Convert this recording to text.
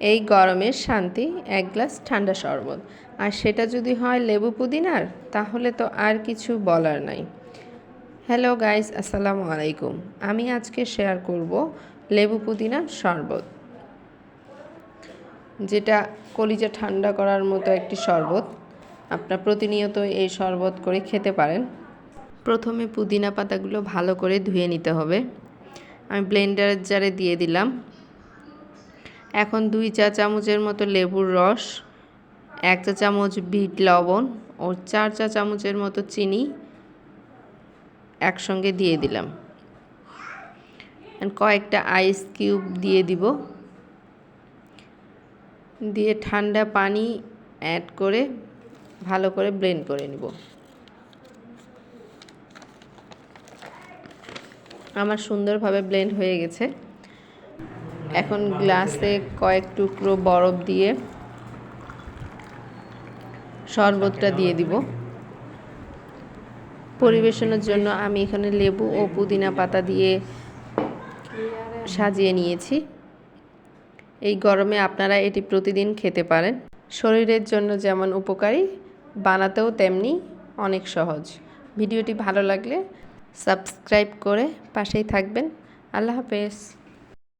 এই গরমের শান্তি, এক গ্লাস ঠান্ডা শরবত। আর সেটা যদি হয় লেবু পুদিনার, তাহলে তো আর কিছু বলার নাই। হ্যালো গাইস, আসসালামু আলাইকুম। আমি আজকে শেয়ার করব লেবু পুদিনার শরবত। যেটা কলিজা ঠান্ডা করার মতো একটি শরবত। আপনার প্রতিনিয়ত এই শরবত করে খেতে পারেন। প্রথমে পুদিনা পাতাগুলো ভালো করে ধুয়ে নিতে হবে। আমি ব্লেন্ডারের জারে দিয়ে দিলাম। এখন দুই চা চামচের মতো লেবুর রস, এক চা চামচ বিট লবণ ও চার চা চামচের মতো চিনি একসঙ্গে দিয়ে দিলাম। কয়েকটা আইস কিউব দিয়ে দিব। দিয়ে ঠান্ডা পানি অ্যাড করে ভালো করে ব্লেন্ড করে নিব। আমার সুন্দরভাবে ব্লেন্ড হয়ে গেছে। এখন গ্লাসে কয়েক টুকরো বরফ দিয়ে শরবতটা দিয়ে দিব। পরিবেশনের জন্য আমি এখানে লেবু ও পুদিনা পাতা দিয়ে সাজিয়ে নিয়েছি। এই গরমে আপনারা এটি প্রতিদিন খেতে পারেন। শরীরের জন্য যেমন উপকারী, বানাতেও তেমনি অনেক সহজ। ভিডিওটি ভালো লাগলে সাবস্ক্রাইব করে পাশেই থাকবেন। আল্লাহ হাফেজ।